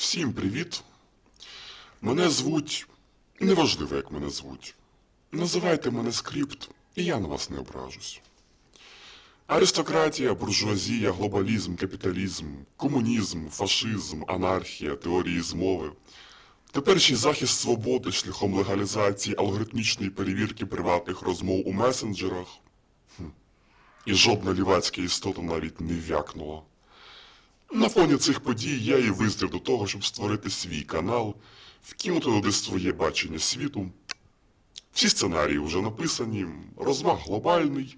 Всім привіт. Мене звуть. Неважливо, як мене звуть. Називайте мене скрипт, і я на вас не ображусь. Аристократія, буржуазія, глобалізм, капіталізм, комунізм, фашизм, анархія, теорії змови. Тепер ще й захист свободи шляхом легалізації алгоритмічної перевірки приватних розмов у месенджерах. Хм. І жодна лівацька істота навіть не вякнула. На фоні цих подій я і визрів до того, щоб створити свій канал, вкинути туди своє бачення світу. Всі сценарії вже написані, розмах глобальний,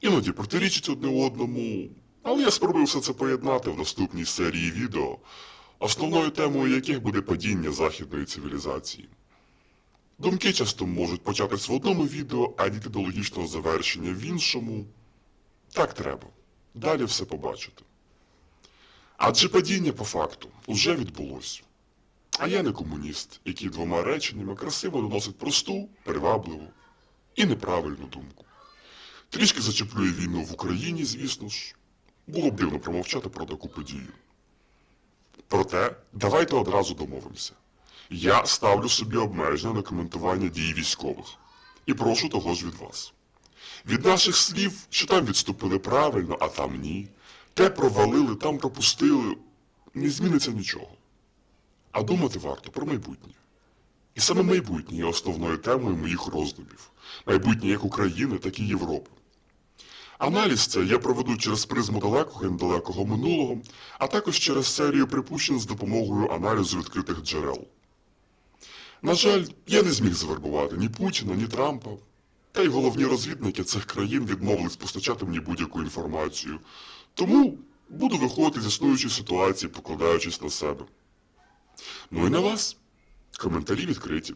іноді протирічать одне одному, але я спробую все це поєднати в наступній серії відео, основною темою яких буде падіння західної цивілізації. Думки часто можуть початись в одному відео, а дійти до логічного завершення в іншому. Так треба. Далі все побачите. Адже падіння по факту уже відбулось. А я не комуніст, який двома реченнями красиво доносить просту, привабливу і неправильну думку. Трішки зачеплює війну в Україні, звісно ж. Було б дивно промовчати про таку подію. Проте, давайте одразу домовимося. Я ставлю собі обмеження на коментування дій військових. І прошу того ж від вас. Від наших слів, що там відступили правильно, а там ні. Те провалили, там пропустили. Не зміниться нічого. А думати варто про майбутнє. І саме майбутнє є основною темою моїх роздумів. Майбутнє як України, так і Європи. Аналіз це я проведу через призму далекого і недалекого минулого, а також через серію припущень з допомогою аналізу відкритих джерел. На жаль, я не зміг завербувати ні Путіна, ні Трампа, та й головні розвідники цих країн відмовились постачати мені будь-яку інформацію. Тому буду виходити з існуючої ситуації, покладаючись на себе. Ну і на вас. Коментарі відкриті.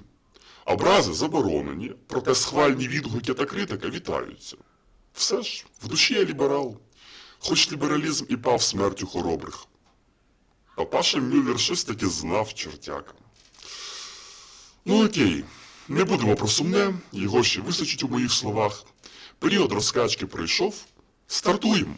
Образи заборонені, проте схвальні відгуки та критика вітаються. Все ж, в душі я ліберал, хоч лібералізм і пав смертю хоробрих. Папаша Мюллер щось таки знав чортяка. Ну окей, не будемо про сумне, його ще вистачить у моїх словах. Період розкачки пройшов. Стартуємо!